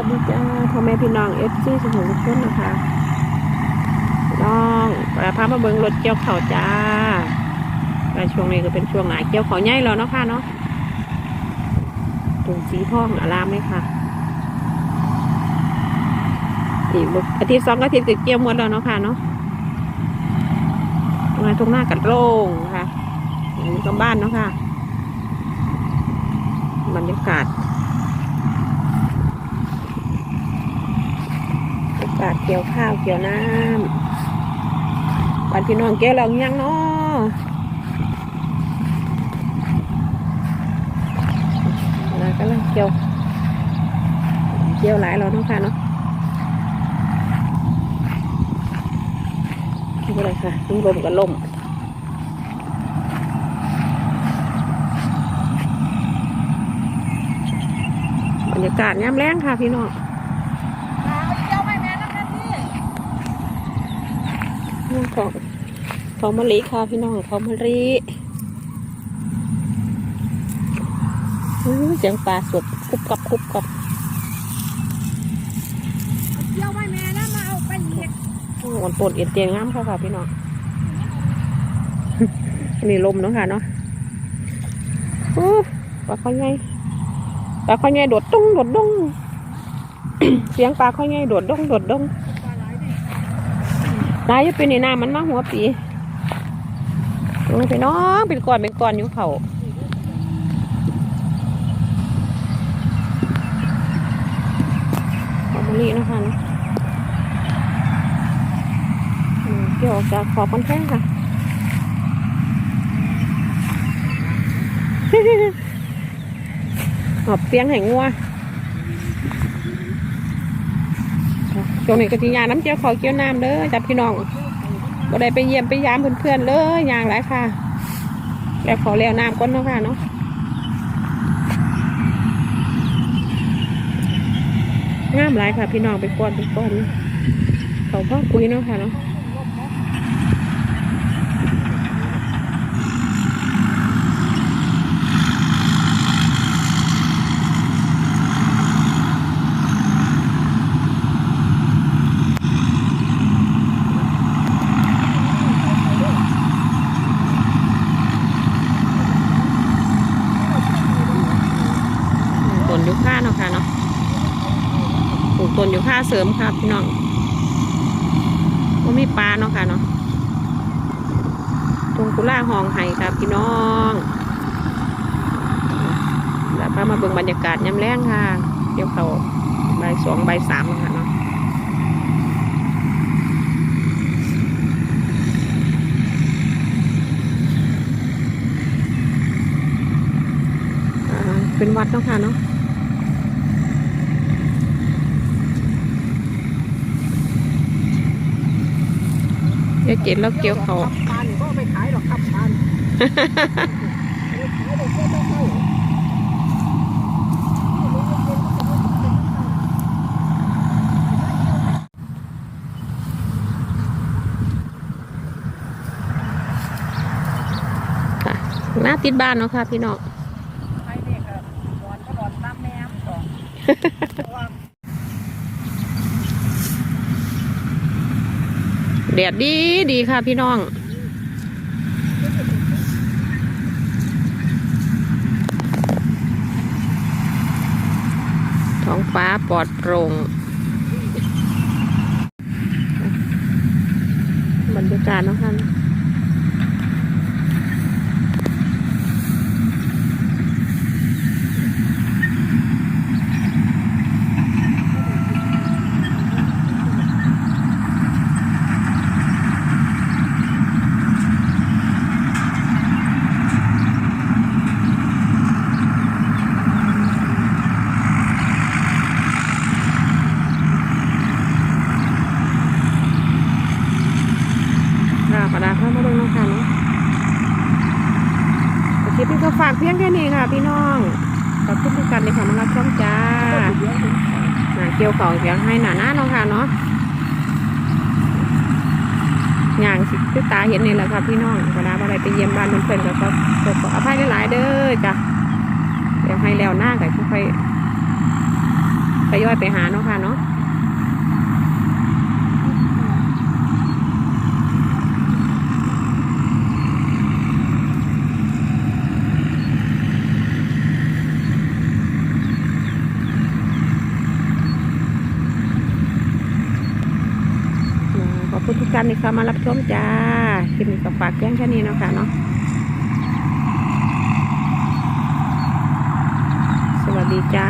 วัสดีจ้าพ่อแม่พี่น้องเอฟซีสุขุมทุกนนะคะน้องประพามาเบิงรถเกี่ยวเข่าจ้าแต่ช่วงนี้ก็เป็นช่วงหนาเกี่ยวเขาใหญ่แล้วเนาะค่ะเนาะถุงสีทองอารามเลยค่ะอีกอาทิตย์สองอาทิตย์ก็เกี่ยวหมดแล้วเนาะค่ะเนาะงานทุ่งหน้ากัดโล่งค่ะอยู่กับบ้านเนาะค่ะบรรยากาศ อา เกี่ยวข้าวเกี่ยวน้ำบ้านพี่น้องเกี่ยวเรายังเนาะแล้วก็เกี่ยว เกี่ยวหลายเราเนาะค่ะเนาะไม่เป็นไรค่ะต้องลมกับลมบรรยากาศย่ำแรงค่ะพี่น้อง ของของมะลิค่ะพี่น้องของมะลิเสียงปลาสดคุบกับคุบกับเที่ยวไว้แม่นะมาเอาไปอีกอ่อนปนเอ็นเตียงงามค่ะค่ะพี่น้องนนี้ลมเนาะค่ะเนาะปลาข้อยไงปลาข้อยไงโดดดงโดดดงเสียงปลาข้อยไงโดดดงโดดดงปลาไหลดิ ตายอยู่ปีนี่น้ำมันมาหัวปีโอ้ยพี่น้องเป็นก้อนเป็นก้อนอยู่เขาขอมะลินะคะเกี่ยวจากขอบกันแท่งค่ะหอบเปียงแห่งงัว ช่วงนี้ก็ทียาน้ำเจียวขอเกี้ยวน้ำเด้อจับพี่น้องบ่ได้ไปเยี่ยมไปยามเพื่อนๆเลยยางหลายค่ะ แล้วขอแล้วน้ำก้นเนาะค่ะเนาะงามหลายค่ะ พี่น้องไปก้อนไปก้อนเขาพ่อคุยเนาะค่ะเนาะต้นยูค่าเนาะค่ะเนาะ ปลูกต้นยูค่าเสริมค่ะพี่น้องก็มีปลาเนาะค่ะเนาะตรงกุล่าหองไห้ค่ะพี่น้องแล้วพามาเบิ่งบรรยากาศยามแรงค่ะ เดี๋ยวเขาใบสองใบสามนะค่ะเนาะเป็นวัดเนาะค่ะเนาะ ดี๋ยวเจ็ดแล้วเกี่ยวเขาขับปลานี่ก็เอาไปขายหรอกขับปลานี่เอาไปขายเดี๋ยวเจ้าเจ้าเจ้าค่ะหน้าติดบ้านเนาะค่ะพี่น้องไปเด็กอะหวานก็หวานตามแม่มต่อเพราะว่า แดดดีดีค่ะพี่น้อง ท้องฟ้าปลอดโปร่งบรรยากาศนะค่ะ ประดาเข้ามาดูนะคะเนาะคลิปนี้ก็ฝากเพียงแค่นี้ค่ะ พี่น้องขอบคุณทุกท่านเลยค่ะมรับชมจ้าหนาเกี่ยวเขาเสียงให้หนาหน้าเนาะค่ะเนาะอย่างสิทตาเห็นนี่แหละค่ะพี่น้องประดาอะไรไปเยี่ยมบ้านเพื่อนๆก็ขอขออภัยหลายๆเด้อจ้ะเดี๋ยวให้แล้วหน้ากันค่อยๆทยอยไปหาเนาะค่ะเนาะ อบคุณทุกท่านที่เข้ามารับชมจ้าคลิปนี้ก็ฝากเพียงแค่นี้นะคะเนาะสวัสดีจ้า